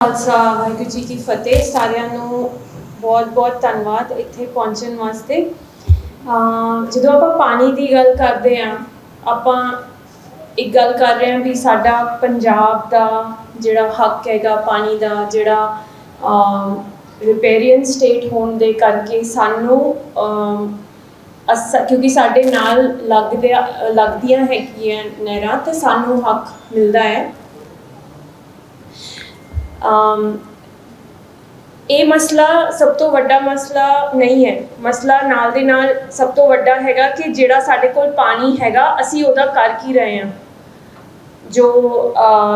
ਖਾਲਸਾ ਵਾਹਿਗੁਰੂ ਜੀ ਕੀ ਫਤਿਹ। ਸਾਰਿਆਂ ਨੂੰ ਬਹੁਤ-ਬਹੁਤ ਧੰਨਵਾਦ ਇੱਥੇ ਪਹੁੰਚਣ ਵਾਸਤੇ। ਜਦੋਂ ਆਪਾਂ ਪਾਣੀ ਦੀ ਗੱਲ ਕਰਦੇ ਆ ਆਪਾਂ ਇੱਕ ਗੱਲ ਕਰ ਰਹੇ ਹਾਂ ਵੀ ਸਾਡਾ ਪੰਜਾਬ ਦਾ ਜਿਹੜਾ ਹੱਕ ਹੈਗਾ ਪਾਣੀ ਦਾ, ਜਿਹੜਾ ਰਿਪੇਰੀਅਨ ਸਟੇਟ ਹੋਣ ਦੇ ਕਰਕੇ ਸਾਨੂੰ ਅਸ, ਕਿਉਂਕਿ ਸਾਡੇ ਨਾਲ ਲੱਗਦੇ, ਲੱਗਦੀਆਂ ਹੈਗੀਆਂ ਨਹਿਰਾਂ, ਤੇ ਸਾਨੂੰ ਹੱਕ ਮਿਲਦਾ ਹੈ। ਇਹ ਮਸਲਾ ਸਭ ਤੋਂ ਵੱਡਾ ਮਸਲਾ ਨਹੀਂ ਹੈ। ਮਸਲਾ ਨਾਲ ਦੇ ਨਾਲ ਸਭ ਤੋਂ ਵੱਡਾ ਹੈਗਾ ਕਿ ਜਿਹੜਾ ਸਾਡੇ ਕੋਲ ਪਾਣੀ ਹੈਗਾ, ਅਸੀਂ ਉਹਦਾ ਕਰ ਕੀ ਰਹੇ ਹਾਂ। ਜੋ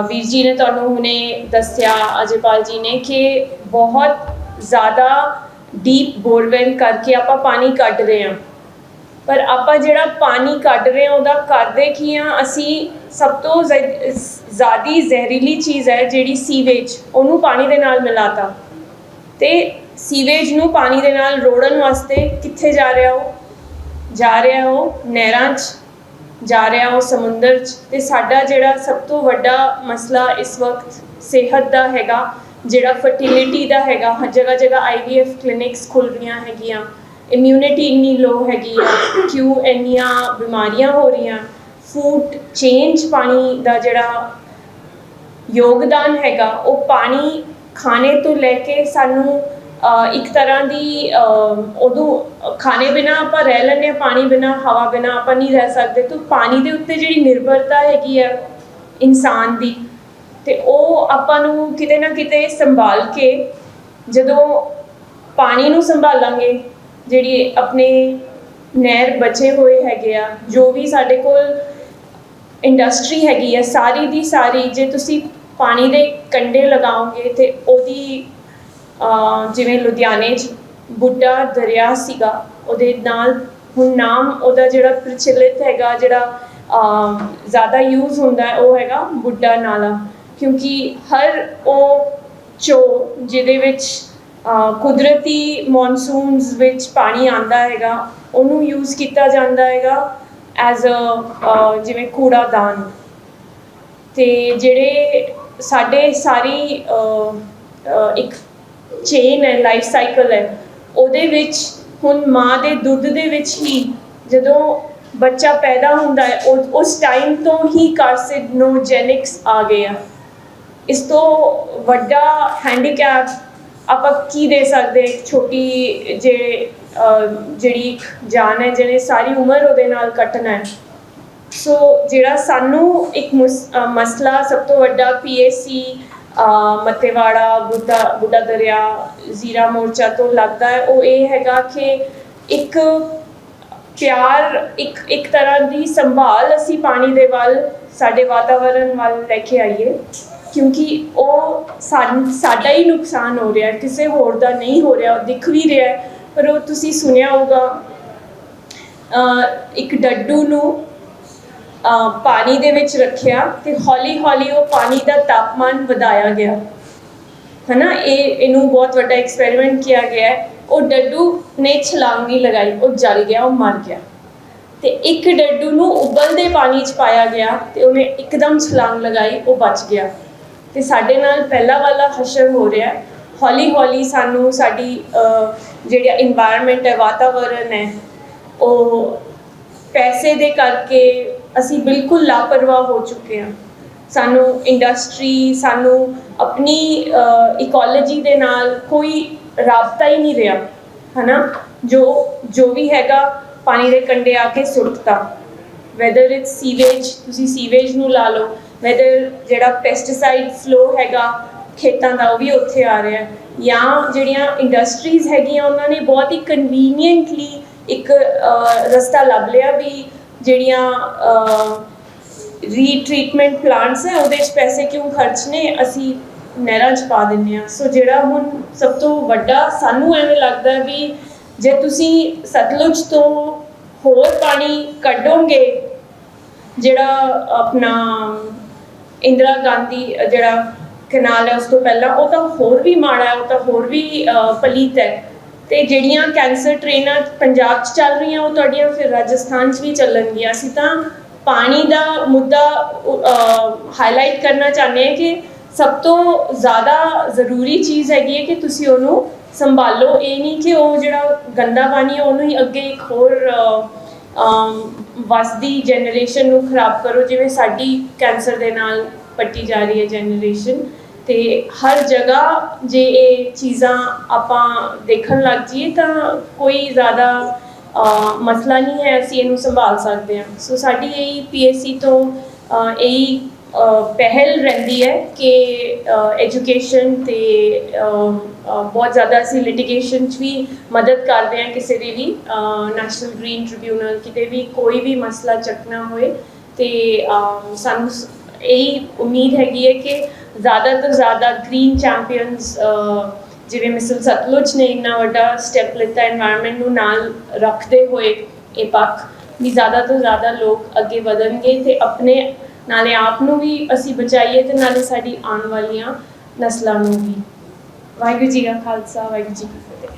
ਵੀਰ ਜੀ ਨੇ ਤੁਹਾਨੂੰ ਹੁਣੇ ਦੱਸਿਆ, ਅਜੇਪਾਲ ਜੀ ਨੇ ਕਿ ਬਹੁਤ ਜ਼ਿਆਦਾ ਡੀਪ ਬੋਰਵੈਲ ਕਰਕੇ ਆਪਾਂ ਪਾਣੀ ਕੱਢ ਰਹੇ ਹਾਂ। ਪਰ ਆਪਾਂ ਜਿਹੜਾ ਪਾਣੀ ਕੱਢ ਰਹੇ ਹਾਂ, ਉਹਦਾ ਕਰਦੇ ਕੀ ਆ ਅਸੀਂ ਸਭ ਤੋਂ ਜ਼ਿਆਦੀ ਜ਼ਹਿਰੀਲੀ ਚੀਜ਼ ਹੈ ਜਿਹੜੀ ਸੀਵੇਜ, ਉਹਨੂੰ ਪਾਣੀ ਦੇ ਨਾਲ ਮਿਲਾਤਾ। ਤੇ ਸੀਵੇਜ ਨੂੰ ਪਾਣੀ ਦੇ ਨਾਲ ਰੋੜਨ ਵਾਸਤੇ ਕਿੱਥੇ ਜਾ ਰਿਹਾ ਉਹ? ਜਾ ਰਿਹਾ ਉਹ ਨਹਿਰਾਂ 'ਚ, ਜਾ ਰਿਹਾ ਉਹ ਸਮੁੰਦਰ 'ਚ। ਤੇ ਸਾਡਾ ਜਿਹੜਾ ਸਭ ਤੋਂ ਵੱਡਾ ਮਸਲਾ ਇਸ ਵਕਤ ਸਿਹਤ ਦਾ ਹੈਗਾ, ਜਿਹੜਾ ਫਰਟੀਲਿਟੀ ਦਾ ਹੈਗਾ, ਹਰ ਜਗ੍ਹਾ ਜਗ੍ਹਾ ਆਈਵੀਐਫ ਕਲੀਨਿਕਸ ਖੁੱਲ ਰਹੀਆਂ ਹੈਗੀਆਂ। ਇਮਿਊਨਿਟੀ ਇੰਨੀ ਲੋ ਹੈਗੀ ਆ, ਕਿਉਂ ਇੰਨੀਆਂ ਬਿਮਾਰੀਆਂ ਹੋ ਰਹੀਆਂ। ਫੂਡ ਚੇਂਜ ਪਾਣੀ ਦਾ ਜਿਹੜਾ ਯੋਗਦਾਨ ਹੈਗਾ, ਉਹ ਪਾਣੀ ਖਾਣੇ ਤੋਂ ਲੈ ਕੇ ਸਾਨੂੰ ਇੱਕ ਤਰ੍ਹਾਂ ਦੀ ਉਦੋਂ ਖਾਣੇ ਬਿਨਾ ਆਪਾਂ ਰਹਿ ਲੈਂਦੇ ਹਾਂ, ਪਾਣੀ ਬਿਨਾ, ਹਵਾ ਬਿਨਾ ਆਪਾਂ ਨਹੀਂ ਰਹਿ ਸਕਦੇ। ਤਾਂ ਪਾਣੀ ਦੇ ਉੱਤੇ ਜਿਹੜੀ ਨਿਰਭਰਤਾ ਹੈਗੀ ਆ ਇਨਸਾਨ ਦੀ, ਤੇ ਉਹ ਆਪਾਂ ਨੂੰ ਕਿਤੇ ਨਾ ਕਿਤੇ ਸੰਭਾਲ ਕੇ ਜਦੋਂ ਪਾਣੀ ਨੂੰ ਸੰਭਾਲਾਂਗੇ, ਜਿਹੜੀ ਆਪਣੇ ਨਹਿਰ ਬਚੇ ਹੋਏ ਹੈਗੇ ਆ, ਜੋ ਵੀ ਸਾਡੇ ਕੋਲ ਇੰਡਸਟਰੀ ਹੈਗੀ ਹੈ, ਸਾਰੀ ਦੀ ਸਾਰੀ, ਜੇ ਤੁਸੀਂ ਪਾਣੀ ਦੇ ਕੰਢੇ ਲਗਾਓਗੇ ਤੇ ਉਹਦੀ ਜਿਵੇਂ ਲੁਧਿਆਣੇ 'ਚ ਬੁੱਢਾ ਦਰਿਆ ਸੀਗਾ, ਉਹਦੇ ਨਾਲ ਹੁਣ ਨਾਮ ਉਹਦਾ ਜਿਹੜਾ ਪ੍ਰਚਲਿਤ ਹੈਗਾ, ਜਿਹੜਾ ਜ਼ਿਆਦਾ ਯੂਜ਼ ਹੁੰਦਾ ਹੈ, ਉਹ ਹੈਗਾ ਬੁੱਢਾ ਨਾਲਾ। ਕਿਉਂਕਿ ਹਰ ਉਹ ਚੋ ਜਿਹਦੇ ਵਿੱਚ ਕੁਦਰਤੀ ਮੌਨਸੂਨਸ ਵਿੱਚ ਪਾਣੀ ਆਂਦਾ ਹੈਗਾ, ਉਹਨੂੰ ਯੂਜ਼ ਕੀਤਾ ਜਾਂਦਾ ਹੈਗਾ। ਐਜ਼ ਅ uh, ਜਿਵੇਂ ਕੂੜਾਦਾਨ। ਤੇ ਜਿਹੜੇ ਸਾਡੇ ਸਾਰੀ ਇੱਕ ਚੇਨ ਹੈ ਲਾਈਫ ਸਾਈਕਲ ਹੈ, ਉਹਦੇ ਵਿੱਚ ਹੁਣ ਮਾਂ ਦੇ ਦੁੱਧ ਦੇ ਵਿੱਚ ਹੀ ਜਦੋਂ ਬੱਚਾ ਪੈਦਾ ਹੁੰਦਾ ਹੈ, ਉਹ- ਉਸ ਟਾਈਮ ਤੋਂ ਹੀ ਕਾਰਸਿਨੋਜੈਨਿਕਸ ਆ ਗਏ ਆ। ਇਸ ਤੋਂ ਵੱਡਾ ਹੈਂਡੀਕੈਪ ਆਪਾਂ ਕੀ ਦੇ ਸਕਦੇ? ਇੱਕ ਛੋਟੀ ਜੇ ਜਿਹੜੀ ਜਾਨ ਹੈ, ਜਿਹੜੇ ਸਾਰੀ ਉਮਰ ਉਹਦੇ ਨਾਲ ਕੱਟਣਾ ਹੈ। ਸੋ ਜਿਹੜਾ ਸਾਨੂੰ ਇੱਕ ਮੁਸ- ਮਸਲਾ ਸਭ ਤੋਂ ਵੱਡਾ ਪੀਏਸੀ ਮਤੇਵਾੜਾ, ਬੁੱਢਾ ਬੁੱਢਾ ਦਰਿਆ, ਜ਼ੀਰਾ ਮੋਰਚਾ ਤੋਂ ਲੱਗਦਾ ਹੈ, ਉਹ ਇਹ ਹੈਗਾ ਕਿ ਇੱਕ ਪਿਆਰ, ਇੱਕ ਇੱਕ ਤਰ੍ਹਾਂ ਦੀ ਸੰਭਾਲ ਅਸੀਂ ਪਾਣੀ ਦੇ ਵੱਲ, ਸਾਡੇ ਵਾਤਾਵਰਣ ਵੱਲ ਲੈ ਕੇ ਆਈਏ, ਕਿਉਂਕਿ ਉਹ ਸਾਡਾ ਹੀ ਨੁਕਸਾਨ ਹੋ ਰਿਹਾ ਕਿਸੇ ਹੋਰ ਦਾ ਨਹੀਂ ਹੋ ਰਿਹਾ, ਉਹ ਦਿਖ ਵੀ ਰਿਹਾ ਹੈ। ਪਰ ਉਹ ਤੁਸੀਂ ਸੁਣਿਆ ਹੋਊਗਾ ਇੱਕ ਡੱਡੂ ਨੂੰ ਪਾਣੀ ਦੇ ਵਿੱਚ ਰੱਖਿਆ ਤੇ ਹੌਲੀ ਹੌਲੀ ਉਹ ਪਾਣੀ ਦਾ ਤਾਪਮਾਨ ਵਧਾਇਆ ਗਿਆ। ਹਨਾ? ਇਹ, ਇਹਨੂੰ ਬਹੁਤ ਵੱਡਾ ਐਕਸਪੈਰੀਮੈਂਟ ਕੀਤਾ ਗਿਆ। ਹੈ ਉਹ ਡੱਡੂ ਨੇ ਛਲਾਂਗ ਨਹੀਂ ਲਗਾਈ, ਉਹ ਜਲ ਗਿਆ, ਉਹ ਮਰ ਗਿਆ। ਤੇ ਇੱਕ ਡੱਡੂ ਨੂੰ ਉਬਲਦੇ ਪਾਣੀ 'ਚ ਪਾਇਆ ਗਿਆ ਤੇ ਉਹਨੇ ਇੱਕਦਮ ਛਲਾਂਗ ਲਗਾਈ, ਉਹ ਬਚ ਗਿਆ। ਤੇ ਸਾਡੇ ਨਾਲ ਪਹਿਲਾ ਵਾਲਾ ਹਸ਼ਰ ਹੋ ਰਿਹਾ ਹੈ। ਹੌਲੀ ਹੌਲੀ ਸਾਨੂੰ ਸਾਡੀ ਜਿਹੜਾ এনवायरमेंट ਹੈ, ਵਾਤਾਵਰਨ ਹੈ, ਉਹ ਪੈਸੇ ਦੇ ਕਰਕੇ ਅਸੀਂ ਬਿਲਕੁਲ ਲਾਪਰਵਾਹ ਹੋ ਚੁੱਕੇ ਹਾਂ। ਸਾਨੂੰ ਇੰਡਸਟਰੀ ਸਾਨੂੰ ਆਪਣੀ ਇਕੋਲੋਜੀ ਦੇ ਨਾਲ ਕੋਈ ਰਾਬਤਾ ਹੀ ਨਹੀਂ ਰਿਹਾ, ਹਨਾ? ਜੋ ਜੋ ਵੀ ਹੈਗਾ, ਪਾਣੀ ਦੇ ਕੰਡੇ ਆ ਕੇ ਸੁੱਟਤਾ। ਵੈਦਰ ਇਟਸ ਸੀਵੇਜ ਤੁਸੀਂ ਸੀਵੇਜ ਨੂੰ ਲਾ ਲਓ ਵੈਦਰ ਜਿਹੜਾ ਪੈਸਟੀਸਾਈਡ ਫਲੋ ਹੈਗਾ ਖੇਤਾਂ ਦਾ ਉਹ ਵੀ ਉੱਥੇ ਆ ਰਿਹਾ ਜਾਂ ਜਿਹੜੀਆਂ ਇੰਡਸਟਰੀਜ਼ ਹੈਗੀਆਂ, ਉਹਨਾਂ ਨੇ ਬਹੁਤ ਹੀ ਕਨਵੀਨੀਅੰਟਲੀ ਇੱਕ ਰਸਤਾ ਲੱਭ ਲਿਆ ਵੀ ਜਿਹੜੀਆਂ ਰੀਟ੍ਰੀਟਮੈਂਟ ਪਲਾਂਟਸ ਹੈ, ਉਹਦੇ 'ਚ ਪੈਸੇ ਕਿਉਂ ਖਰਚਨੇ ਅਸੀਂ ਨਹਿਰਾਂ 'ਚ ਪਾ ਦਿੰਨੇ ਆ ਸੋ ਜਿਹੜਾ ਹੁਣ ਸਭ ਤੋਂ ਵੱਡਾ ਸਾਨੂੰ ਐਵੇਂ ਲੱਗਦਾ ਵੀ ਜੇ ਤੁਸੀਂ ਸਤਲੁਜ ਤੋਂ ਹੋਰ ਪਾਣੀ ਕੱਢੋਗੇ, ਜਿਹੜਾ ਆਪਣਾ ਇੰਦਰਾ ਗਾਂਧੀ ਜਿਹੜਾ ਕਨਾਲ ਹੈ ਉਸ ਤੋਂ ਪਹਿਲਾਂ। ਉਹ ਤਾਂ ਹੋਰ ਵੀ ਮਾੜਾ ਹੈ ਉਹ ਤਾਂ ਹੋਰ ਵੀ ਪਲੀਤ ਹੈ। ਤੇ ਜਿਹੜੀਆਂ ਕੈਂਸਰ ਟ੍ਰੇਨਾਂ ਪੰਜਾਬ 'ਚ ਚੱਲ ਰਹੀਆਂ ਉਹ ਤੁਹਾਡੀਆਂ ਫਿਰ ਰਾਜਸਥਾਨ 'ਚ ਵੀ ਚੱਲਣਗੀਆਂ। ਅਸੀਂ ਤਾਂ ਪਾਣੀ ਦਾ ਮੁੱਦਾ ਹਾਈਲਾਈਟ ਕਰਨਾ ਚਾਹੁੰਦੇ ਹਾਂ ਕਿ ਸਭ ਤੋਂ ਜ਼ਿਆਦਾ ਜ਼ਰੂਰੀ ਚੀਜ਼ ਹੈਗੀ ਹੈ ਕਿ ਤੁਸੀਂ ਉਹਨੂੰ ਸੰਭਾਲੋ। ਇਹ ਨਹੀਂ ਕਿ ਉਹ ਜਿਹੜਾ ਗੰਦਾ ਪਾਣੀ ਹੈ ਉਹਨੂੰ ਹੀ ਅੱਗੇ ਇੱਕ ਹੋਰ ਅ, ਵਸਦੀ ਜਨਰੇਸ਼ਨ ਨੂੰ ਖਰਾਬ ਕਰੋ ਜਿਵੇਂ ਸਾਡੀ ਕੈਂਸਰ ਦੇ ਨਾਲ ਪੱਟੀ ਜਾ ਰਹੀ ਹੈ ਜਨਰੇਸ਼ਨ ਤੇ ਹਰ ਜਗ੍ਹਾ ਜੇ ਇਹ ਚੀਜ਼ਾਂ ਆਪਾਂ ਦੇਖਣ ਲੱਗ ਜਾਈਏ ਤਾਂ ਕੋਈ ਜ਼ਿਆਦਾ ਮਸਲਾ ਨਹੀਂ ਹੈ ਅਸੀਂ ਇਹਨੂੰ ਸੰਭਾਲ ਸਕਦੇ ਹਾਂ। ਸੋ ਸਾਡੀ ਇਹ ਪੀਐਸਸੀ ਤੋਂ ਅ, ਇਹੀ ਪਹਿਲ ਰਹਿੰਦੀ ਹੈ ਕਿ ਐਜੂਕੇਸ਼ਨ ਤੇ ਬਹੁਤ ਜ਼ਿਆਦਾ ਅਸੀਂ ਲਿਟੀਗੇਸ਼ਨ 'ਚ ਵੀ ਮਦਦ ਕਰਦੇ ਹਾਂ ਕਿਸੇ ਦੀ ਵੀ ਨੈਸ਼ਨਲ ਗ੍ਰੀਨ ਟ੍ਰਿਬਿਊਨਲ ਕਿਤੇ ਵੀ ਕੋਈ ਵੀ ਮਸਲਾ ਚੱਕਣਾ ਹੋਏ ਤੇ ਸਾਨੂੰ ਇਹੀ ਉਮੀਦ ਹੈਗੀ ਹੈ ਕਿ ਜ਼ਿਆਦਾ ਤੋਂ ਜ਼ਿਆਦਾ ਗ੍ਰੀਨ ਚੈਂਪੀਅਨਸ ਜਿਵੇਂ ਮਿਸਲ ਸਤਲੁਜ ਨੇ ਇੰਨਾ ਵੱਡਾ ਸਟੈਪ ਲਿੱਤਾ এনवायरमेंट ਨੂੰ ਨਾਲ ਰੱਖਦੇ ਹੋਏ ਇਹ ਪੱਖ, ਵੀ ਜ਼ਿਆਦਾ ਤੋਂ ਜ਼ਿਆਦਾ ਲੋਕ ਅੱਗੇ ਵਧਣਗੇ ਤੇ ਆਪਣੇ ਨਾਲੇ ਆਪ ਨੂੰ ਵੀ ਅਸੀਂ ਬਚਾਈਏ ਤੇ ਨਾਲੇ ਸਾਡੀ ਆਉਣ ਵਾਲੀਆਂ ਨਸਲਾਂ ਨੂੰ ਵੀ। ਵਾਹਿਗੁਰੂ ਜੀ ਦਾ ਖਾਲਸਾ, ਵਾਹਿਗੁਰੂ ਜੀ ਕੀ ਫਤਿਹ।